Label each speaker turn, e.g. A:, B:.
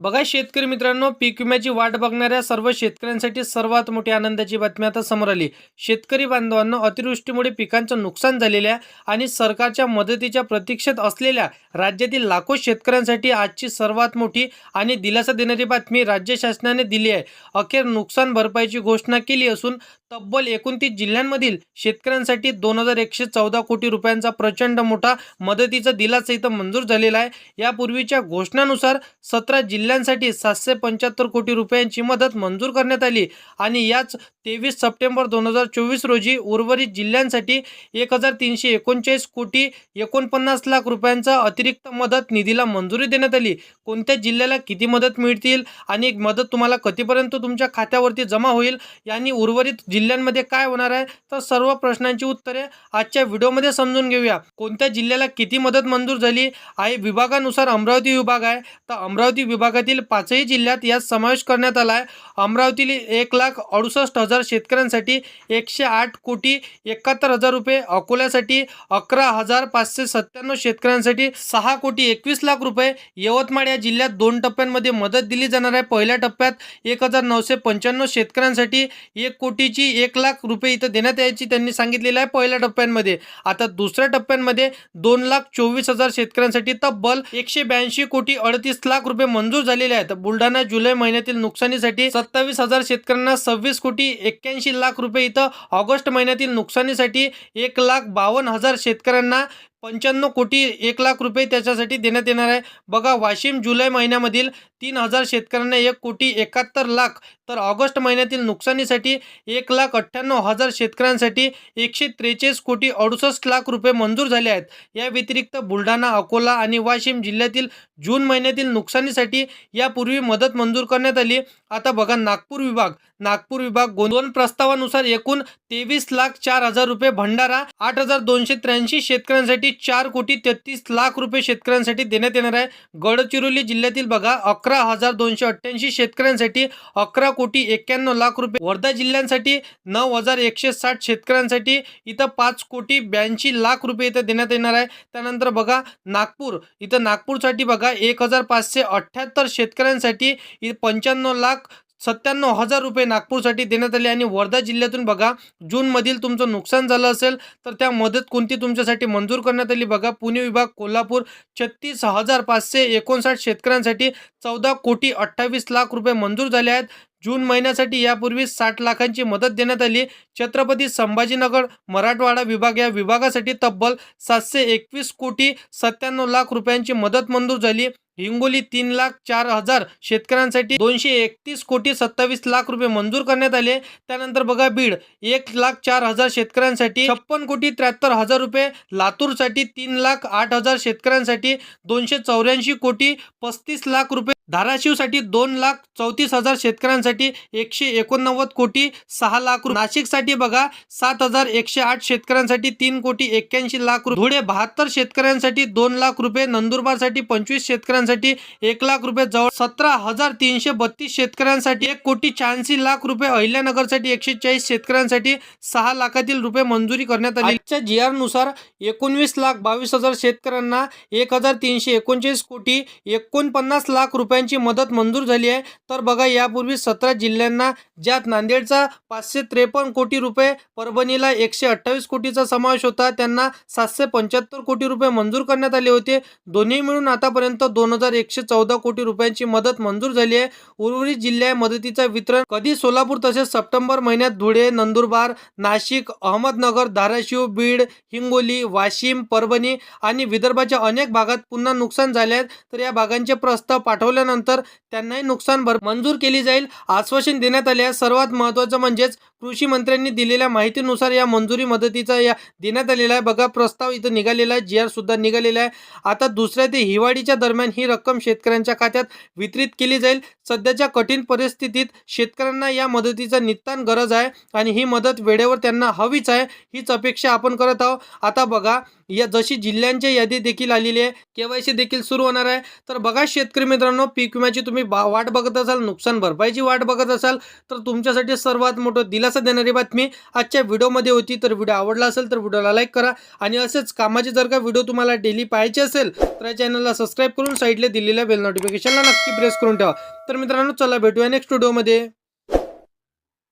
A: बघा शेतकरी मित्रांनो पीक विम्याची वाट बघणाऱ्या सर्व शेतकऱ्यांसाठी सर्वात मोठी आनंदाची बातमी आता समोर आली. शेतकरी बांधवांना अतिवृष्टीमुळे पिकांचं नुकसान झालेल्या आणि सरकारच्या मदतीच्या प्रतीक्षेत असलेल्या राज्यातील लाखो शेतकऱ्यांसाठी आजची सर्वात मोठी आणि दिलासा देणारी बातमी राज्य शासनाने दिली आहे. अखेर नुकसान भरपाईची घोषणा केली असून तब्बल एकोणतीस जिल्ह्यांमधील शेतकऱ्यांसाठी दोन हजार एकशे चौदा कोटी रुपयांचा प्रचंड मोठा मदतीचा दिलासा इथं मंजूर झालेला आहे. यापूर्वीच्या घोषणानुसार सतरा जिल्ह्यांसाठी सातशे पंच्याहत्तर कोटी रुपयांची मदत मंजूर करण्यात आली. आणि याच तेवीस सप्टेंबर दोन हजार चोवीस रोजी उर्वरित जिल्ह्यांसाठी एक हजार तीनशे एकोणचाळीस कोटी एकोणपन्नास लाख रुपयांचा अतिरिक्त मदत निधीला मंजुरी देण्यात आली. कोणत्या जिल्ह्याला किती मदत मिळतील आणि मदत तुम्हाला कधीपर्यंत तुमच्या खात्यावरती जमा होईल? यांनी उर्वरित जिल्ह्यांमध्ये काय होणार आहे? तर सर्व प्रश्नांची उत्तरे आजच्या व्हिडिओमध्ये समजून घेऊया. कोणत्या जिल्ह्याला किती मदत मंजूर झाली? आहे विभागानुसार अमरावती विभाग आहे. तर अमरावती विभागातील पाचही जिल्ह्यात यात समावेश करण्यात आला आहे. अमरावतील एक लाख अडुसष्ट हजार शेतकऱ्यांसाठी एकशे आठ कोटी एकाहत्तर हजार रुपये अकोल्यासाठी अकरा हजार पाचशे सत्त्याण्णव शेतकऱ्यांसाठी सहा कोटी एकवीस लाख रुपये यवतमाळ या जिल्ह्यात दोन टप्प्यांमध्ये मदत दिली जाणार आहे. पहिल्या टप्प्यात एक हजार नऊशे पंच्याण्णव शेतकऱ्यांसाठी एक कोटीची एक लाख रुपये इथं देण्यात यायची त्यांनी सांगितलेलं आहे पहिल्या टप्प्यांमध्ये. आता दुसऱ्या टप्प्यांमध्ये दोन लाख चोवीस हजार शेतकऱ्यांसाठी तब्बल एकशे ब्याऐंशी कोटी अडतीस लाख रुपये मंजूर झालेले आहेत. बुलढाणा जुलै महिन्यातील नुकसानीसाठी सत्तावीस हजार शेतकऱ्यांना सव्वीस कोटी एक्क्याऐंशी लाख रुपये इथं ऑगस्ट महिन्यातील नुकसानीसाठी एक लाख बावन्न हजार शेतकऱ्यांना पंच्याण्णव कोटी एक लाख रुपये त्याच्यासाठी देण्यात येणार आहे. बघा वाशिम जुलै महिन्यामधील तीन हजार शेतकऱ्यांना एक कोटी एकाहत्तर लाख तर ऑगस्ट महिन्यातील नुकसानीसाठी एक लाख अठ्ठ्याण्णव हजार शेतकऱ्यांसाठी एकशे त्रेचाळीस कोटी अडुसष्ट लाख रुपये मंजूर झाले आहेत. या व्यतिरिक्त बुलढाणा अकोला आणि वाशिम जिल्ह्यातील जून महिन्यातील नुकसानीसाठी यापूर्वी मदत मंजूर करण्यात आली. आता बघा नागपूर विभाग. नागपूर विभाग दोन प्रस्तावानुसार एकूण तेवीस लाख चार हजार रुपये भंडारा आठ हजार दोनशे त्र्याऐंशी शेतकऱ्यांसाठी चार कोटी तेहतीस लाख रुपये शेतकऱ्यांसाठी देण्यात येणार आहे. गडचिरोली जिल्ह्यातील बघा अकरा हजार दोनशे अठ्ठ्याऐंशी शेतकऱ्यांसाठी अकरा कोटी एक्क्याण्णव लाख रुपये. वर्धा जिल्ह्यांसाठी नऊ हजार एकशे साठ शेतकऱ्यांसाठी इथं पाच कोटी ब्याऐंशी लाख रुपये इथं देण्यात येणार आहे. त्यानंतर बघा नागपूर. इथं नागपूरसाठी बघा एक हजार पाचशे अठ्ठ्याहत्तर शेतकऱ्यांसाठी पंच्याण्णव लाख सत्त्याण्णव हजार रुपये नागपूरसाठी देण्यात आले आणि वर्धा जिल्ह्यातून बघा जूनमधील तुमचं नुकसान झालं असेल तर त्या मदत कोणती तुमच्यासाठी मंजूर करण्यात आली बघा. पुणे विभाग कोल्हापूर छत्तीस हजार पाचशे एकोणसाठ शेतकऱ्यांसाठी चौदा कोटी अठ्ठावीस लाख रुपये मंजूर झाले आहेत. जून महिन्यासाठी यापूर्वी साठ लाखांची मदत देण्यात आली. छत्रपती संभाजीनगर मराठवाडा विभाग या विभागासाठी तब्बल सातशे एकवीस कोटी सत्त्याण्णव लाख रुपयांची मदत मंजूर झाली. हिंगोली तीन लाख चार हजार शेतकऱ्यांसाठी दोनशे एकतीस कोटी सत्तावीस लाख रुपये मंजूर करण्यात आले. त्यानंतर बघा बीड एक लाख चार हजार शेतकऱ्यांसाठी छप्पन कोटी त्र्याहत्तर हजार रुपये लातूरसाठी तीन लाख आठ हजार शेतकऱ्यांसाठी दोनशे चौऱ्याऐंशी कोटी पस्तीस लाख रुपये धाराशिवसाठी दोन लाख चौतीस हजार शेतकऱ्यांसाठी एकशे एकोणनव्वद कोटी सहा लाख रुपये. नाशिकसाठी बघा सात हजार एकशे आठ शेतकऱ्यांसाठी तीन कोटी एक्क्याऐंशी लाख रुपये. धुळे बहात्तर शेतकऱ्यांसाठी दोन लाख रुपये. नंदुरबारसाठी पंचवीस शेतकऱ्यांसाठी एक लाख रुपये. जवळ सतरा हजार तीनशे बत्तीस शेतकऱ्यांसाठी एक कोटी शहाऐंशी लाख रुपये. अहिल्यानगरसाठी एकशे चाळीस शेतकऱ्यांसाठी सहा लाखातील रुपये मंजुरी करण्यात आली. आजच्या जी आरनुसार एकोणवीस लाख बावीस हजार शेतकऱ्यांना एक हजार तीनशे एकोणचाळीस कोटी एकोणपन्नास लाख रुपये रुपयांची मदत मंजूर झाली आहे. तर बघा यापूर्वी सतरा जिल्ह्यांना ज्यात नांदेडचा पाचशे त्रेपन्न कोटी रुपये परभणीला एकशे अठ्ठावीस कोटीचा समावेश होता. त्यांना सातशे पंच्याहत्तर कोटी रुपये मंजूर करण्यात आले होते. दोन्ही मिळून आतापर्यंत दोन हजार एकशे चौदा कोटी रुपयांची मदत मंजूर झाली आहे. उर्वरित जिल्ह्या मदतीचा वितरण कधी सोलापूर तसेच सप्टेंबर महिन्यात धुळे नंदुरबार नाशिक अहमदनगर धाराशिव बीड हिंगोली वाशिम परभणी आणि विदर्भाच्या अनेक भागात पुन्हा नुकसान झाले आहेत तर या भागांचे प्रस्ताव केल्यानंतर त्यांनाही नुकसान भर मंजूर केली जाईल. आश्वासन देण्यात आले आहे. सर्वात महत्त्वाचं म्हणजेच कृषी मंत्र्यांनी दिलेल्या माहितीनुसार या मंजुरी मदतीचा या देण्यात आलेला आहे. बघा प्रस्ताव इथं निघालेला आहे. जी आर सुद्धा निघालेला आहे. आता दुसऱ्या ते हिवाळीच्या दरम्यान ही रक्कम शेतकऱ्यांच्या खात्यात वितरित केली जाईल. सध्याच्या कठीण परिस्थितीत शेतकऱ्यांना या मदतीचा नितान गरज आहे आणि ही मदत वेळेवर त्यांना हवीच आहे हीच अपेक्षा आपण करत आहोत. आता बघा या जशी जिल्ह्यांची यादी देखील आलेली आहे केवायसी देखील सुरू होणार आहे. तर बघा शेतकरी मित्रांनो पीक विम्याची तुम्ही बा वाट बघत असाल नुकसान भरपाईची वाट बघत असाल तर तुमच्यासाठी सर्वात मोठं दिलासा दिलासा देणारी बातमी आजच्या व्हिडिओमध्ये होती. तर व्हिडिओ आवडला असेल तर व्हिडिओला लाईक करा. आणि असेच कामाचे जर का व्हिडिओ तुम्हाला डेली पाहायचे असेल तर या चॅनलला सबस्क्राईब करून साईडला दिलेल्या बेल नोटिफिकेशनला नक्की प्रेस करून ठेवा. तर मित्रांनो चला भेटूया नेक्स्ट व्हिडिओमध्ये